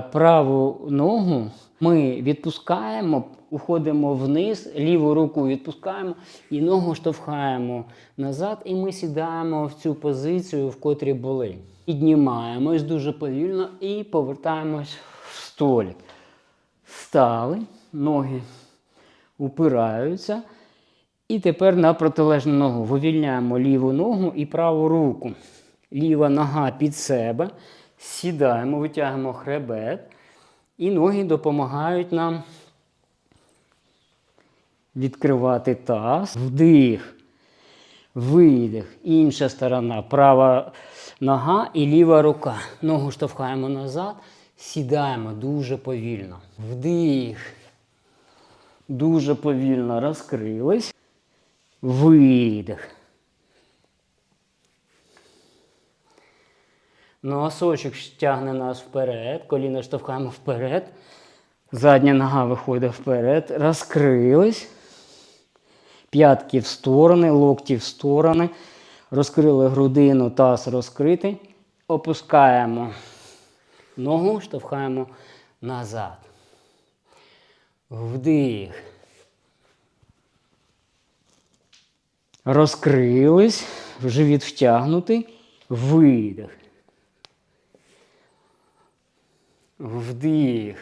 Праву ногу ми відпускаємо, уходимо вниз, ліву руку відпускаємо і ногу штовхаємо назад, і ми сідаємо в цю позицію, в котрій були. Піднімаємось дуже повільно і повертаємось в столик. Стали, ноги упираються. І тепер на протилежну ногу вивільняємо ліву ногу і праву руку. Ліва нога під себе. Сідаємо, витягуємо хребет. І ноги допомагають нам відкривати таз. Вдих. Видих. Інша сторона. Права нога і ліва рука. Ногу штовхаємо назад. Сідаємо дуже повільно. Вдих. Дуже повільно розкрились. Видих. Носочок тягне нас вперед, коліно штовхаємо вперед. Задня нога виходить вперед. Розкрились. П'ятки в сторони, локті в сторони. Розкрили грудину, таз розкритий. Опускаємо ногу, штовхаємо назад. Вдих. Розкрились, живіт втягнутий, видих. Вдих.